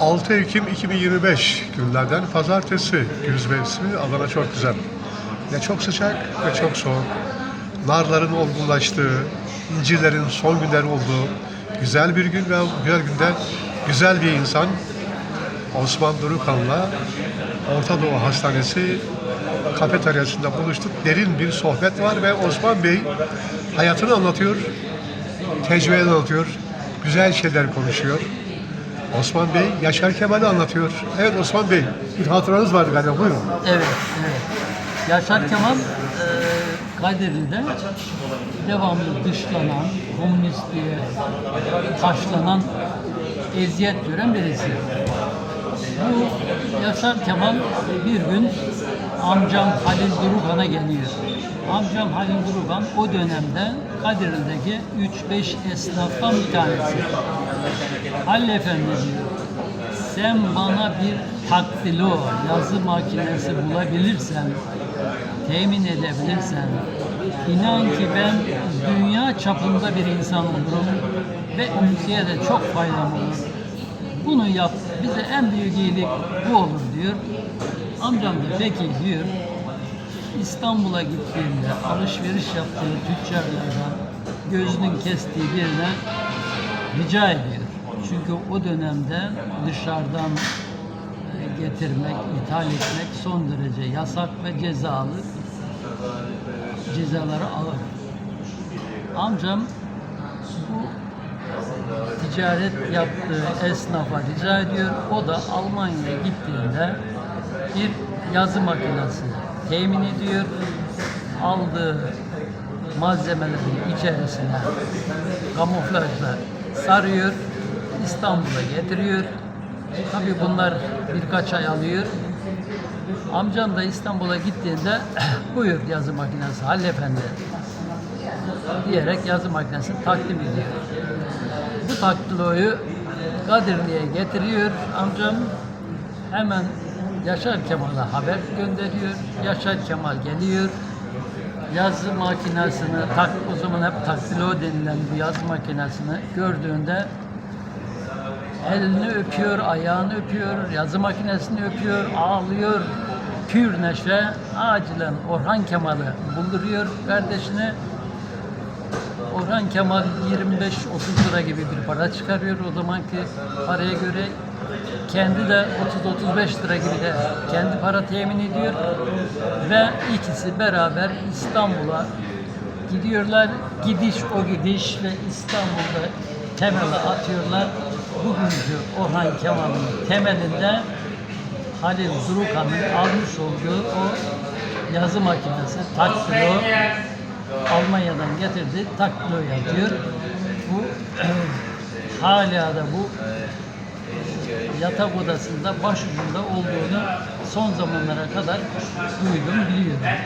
6 Ekim 2025 günlerden pazartesi güz mevsimi Adana çok güzel. Ne çok sıcak ne çok soğuk. Narların olgunlaştığı, incirlerin son günler olduğu güzel bir gün ve güzel günde güzel bir insan Osman Durukan'la Orta Doğu Hastanesi kafeteryasında buluştuk. Derin bir sohbet var ve Osman Bey hayatını anlatıyor, tecrübelerini anlatıyor, güzel şeyler konuşuyor. Osman Bey Yaşar Kemal'i anlatıyor. Evet Osman Bey, bir hatıranız vardı galiba buyurun. Evet, evet. Yaşar Kemal e, Kadirli'de devamlı dışlanan, komünist diye taşlanan, eziyet gören birisi. Bu Yaşar Kemal bir gün amcam Halil Durukan'a geliyor. Amcam Halil Durukan o dönemde Kadirli'deki 3-5 esnaftan bir tanesi. Halil Efendi diyor, sen bana bir taktilo yazı makinesi bulabilirsen, temin edebilirsen, inan ki ben dünya çapında bir insan olurum ve ülkeye de çok faydam olur. Bunu yap, bize en büyük iyilik bu olur diyor. Amcam da peki diyor. İstanbul'a gittiğinde alışveriş yaptığı tüccarlardan gözünün kestiği birine rica ediyor. Çünkü o dönemde dışarıdan e, getirmek, ithal etmek son derece yasak ve cezalı. Cezaları ağır. Amcam bu ticaret yaptığı esnafa rica ediyor. O da Almanya'ya gittiğinde bir yazı makinesi temin ediyor. Aldığı malzemelerin içerisine kamuflajla sarıyor. İstanbul'a getiriyor. Tabii bunlar birkaç ay alıyor. Amcam da İstanbul'a gittiğinde buyur yazı makinesi Halil Efendi diyerek yazı makinesini takdim ediyor. Bu taktiloyu Kadirli'ye getiriyor amcam. Hemen Yaşar Kemal'a haber gönderiyor. Yaşar Kemal geliyor. Yazı makinesini, tak, o zaman hep taktilo denilen bu yazı makinesini gördüğünde elini öpüyor, ayağını öpüyor, yazı makinesini öpüyor, ağlıyor. Pür neşe acilen Orhan Kemal'i bulduruyor kardeşini. Orhan Kemal 25-30 lira gibi bir para çıkarıyor o zamanki paraya göre. Kendi de 30-35 lira gibi de kendi para temin ediyor. Ve ikisi beraber İstanbul'a gidiyorlar. Gidiş o gidiş ve İstanbul'da temeli atıyorlar. Bugünkü Orhan Kemal'in temelinde Halil Durukan'ın almış olduğu o yazı makinesi, taktilo, Almanya'dan getirdi, taktilo yapıyor. Bu hala da bu yatak odasında başucunda olduğunu son zamanlara kadar duydum, biliyorum.